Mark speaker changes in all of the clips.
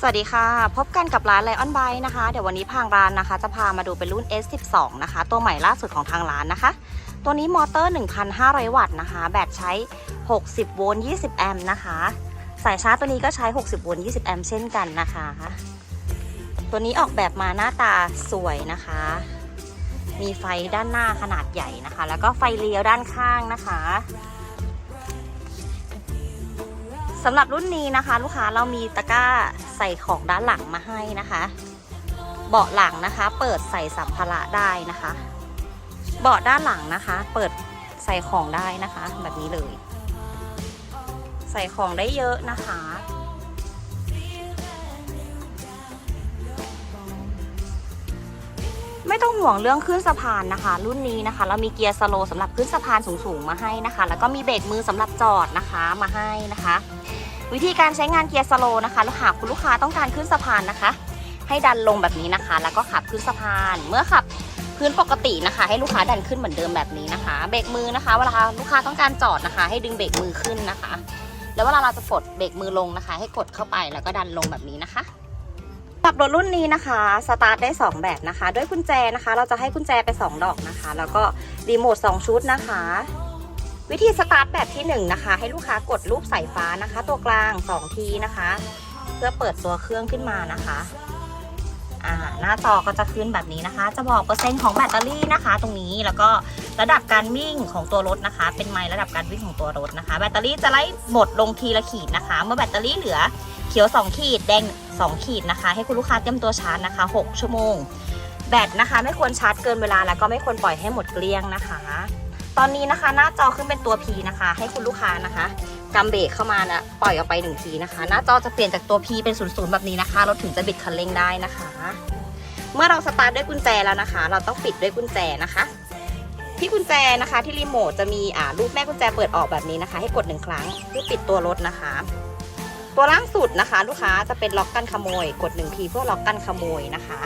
Speaker 1: สวัสดีค่ะ พบกันกับร้านไลออนไบนะคะ เดี๋ยววันนี้ทางร้านนะคะ จะพามาดูเป็นรุ่น S12 นะคะ ตัวใหม่ล่าสุดของทางร้านนะคะ ตัวนี้มอเตอร์ 1,500 วัตต์นะคะ แบตใช้ 60 โวลต์ 20 แอมป์นะคะ สายชาร์จตัวนี้ก็ใช้ 60 โวลต์ 20 แอมป์เช่นกันนะคะ ตัวนี้ออกแบบมาหน้าตาสวยนะคะ มีไฟด้านหน้าขนาดใหญ่นะคะ แล้วก็ไฟเลี้ยวด้านข้างนะคะ สำหรับรุ่นนี้นะคะ ลูกค้าเรามีตะกร้าใส่ของด้านหลังมาให้นะคะ เบาะหลังนะคะ เปิดใส่สัมภาระได้นะคะ เบาะด้านหลังนะคะ เปิดใส่ของได้นะคะ แบบนี้เลย ใส่ของได้เยอะนะคะไม่ต้องห่วงเรื่องขึ้นสะพานนะคะ รุ่นนี้นะคะ เรามีเกียร์สโลว์สำหรับขึ้นสะพานสูงๆมาให้นะคะ แล้วก็มีเบรกมือสำหรับจอดนะคะมาให้นะคะ วิธีการใช้งานเกียร์สโลนะคะแล้วหากคุณลูกค้าต้องการขึ้นสะพานนะคะ ให้ดันลงแบบนี้นะคะ แล้วก็ขับขึ้นสะพาน เมื่อขับพื้นปกตินะคะ ให้ลูกค้าดันขึ้นเหมือนเดิมแบบนี้นะคะ เบรกมือนะคะ เวลาลูกค้าต้องการจอดนะคะ ให้ดึงเบรกมือขึ้นนะคะ แล้วเวลาเราจะกดเบรกมือลงนะคะ ให้กดเข้าไปแล้วก็ดันลงแบบนี้นะคะปรับรถรุ่นนี้นะคะสตาร์ทได้ 2 แบบนะคะ ด้วยกุญแจนะคะ เราจะให้กุญแจไป 2 ดอกนะคะ แล้วก็รีโมท2ชุดนะคะ วิธีสตาร์ทแบบที่1นงนะคะให้ลูกค้ากดรูปสายฟ้านะคะ ตัวกลาง 2 ทีนะคะ เพื่อเปิดตัวเครื่องขึ้นมานะคะอ่าหน้าจอก็จะขึ้นแบบนี้นะคะ จะบอกเปอร์เซ็นต์ของแบตเตอรี่นะคะ ตรงนี้แล้วก็ระดับการวิ่งของตัวรถนะคะ เป็นไมล์ระดับการวิ่งของตัวรถนะคะ แบตเตอรี่จะไล่หมดลงทีละขีดนะคะ เมื่อแบตเตอรี่เหลือเขียว 2 ขีดแดง 2 ขีดนะคะ ให้คุณลูกค้าเตรียมตัวชาร์จนะคะ 6 ชั่วโมง แบตนะคะ ไม่ควรชาร์จเกินเวลาแล้วก็ไม่ควรปล่อยให้หมดเกลี้ยงนะคะ ตอนนี้นะคะหน้าจอขึ้นเป็นตัว P นะคะ ให้คุณลูกค้านะคะกำเบรกเข้ามานะปล่อยออกไปหนึ่งทีนะคะ หน้าจอจะเปลี่ยนจากตัว P เป็นศูนย์แบบนี้นะคะรถถึงจะบิดคันเร่งได้นะคะ เมื่อเราสตาร์ทด้วยกุญแจแล้วนะคะ เราต้องปิดด้วยกุญแจนะคะ ที่กุญแจนะคะที่รีโมทจะมีอ่ารูปแม่กุญแจเปิดออกแบบนี้นะคะ ให้กดหนึ่งครั้งเพื่อปิดตัวรถนะคะ ตัวล่างสุดนะคะ ลูกค้าจะเป็นล็อกกันขโมย กดหนึ่งทีเพื่อล็อกกันขโมยนะคะ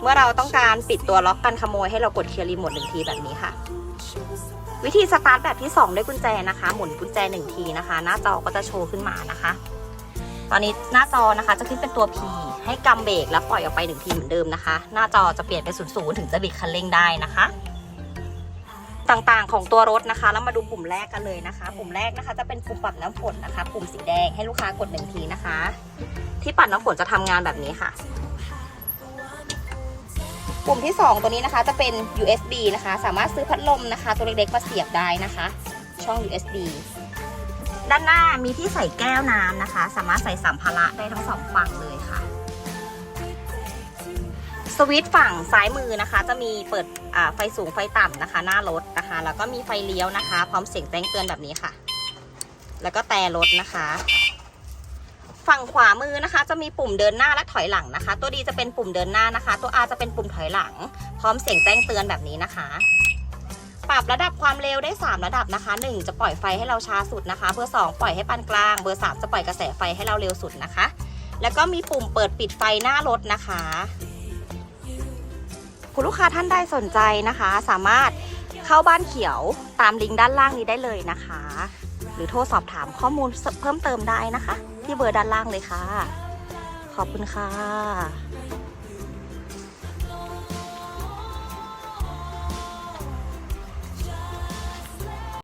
Speaker 1: เมื่อเราต้องการปิดตัวล็อกกันขโมย ให้เรากดเคลียร์รีโมทหนึ่งทีแบบนี้ค่ะ วิธีสตาร์ทแบบที่ 2 ด้วยกุญแจนะคะ หมุนกุญแจ 1 ทีนะคะ หน้าจอก็จะโชว์ขึ้นมานะคะ ตอนนี้หน้าจอนะคะจะขึ้นเป็นตัว P ให้กำเบรกแล้วปล่อยออกไปหนึ่งทีเหมือนเดิมนะคะ หน้าจอจะเปลี่ยนเป็นศูนย์ศูนย์ถึงจะบิดคันเร่งได้นะคะ ต่างๆของตัวรถนะคะ แล้วมาดูปุ่มแรกกันเลยนะคะ ปุ่มแรกนะคะ จะเป็นปุ่มปรับน้ำฝนนะคะ ปุ่มสีแดงให้ลูกค้ากดหนึ่งทีนะคะ ที่ปัดน้ำฝนจะทำงานแบบนี้ค่ะ ปุ่มที่ 2 ตัวนี้นะคะจะเป็น USB นะคะ สามารถซื้อพัดลมนะคะ ตัวเล็กๆมาเสียบได้นะคะ ช่อง USB ด้านหน้ามีที่ใส่แก้วน้ำนะคะ สามารถใส่สัมภาระได้ทั้งสองฝั่งเลยค่ะ สวิตช์ฝั่งซ้ายมือนะคะ จะมีเปิดไฟสูงไฟต่ำนะคะ หน้ารถนะคะ แล้วก็มีไฟเลี้ยวนะคะ พร้อมเสียงแจ้งเตือนแบบนี้ค่ะ แล้วก็แต่รถนะคะ ฝั่งขวามือนะคะ จะมีปุ่มเดินหน้าและถอยหลังนะคะ ตัวดีจะเป็นปุ่มเดินหน้านะคะ ตัว R จะเป็นปุ่มถอยหลัง พร้อมเสียงแจ้งเตือนแบบนี้นะคะ ปรับระดับความเร็วได้ 3 ระดับนะคะ 1 จะปล่อยไฟให้เราช้าสุดนะคะ เบอร์ 2 ปล่อยให้ปานกลาง เบอร์ 3 จะปล่อยกระแสไฟให้เราเร็วสุดนะคะ แล้วก็มีปุ่มเปิดปิดไฟหน้ารถนะคะ คุณลูกค้าท่านใดสนใจนะคะ สามารถ เข้าบ้านเขียวตามลิงก์ด้านล่างนี้ได้เลยนะคะ หรือโทรสอบถามข้อมูลเพิ่มเติมได้นะคะ ที่เบอร์ด้านล่างเลยค่ะ ขอบคุณค่ะ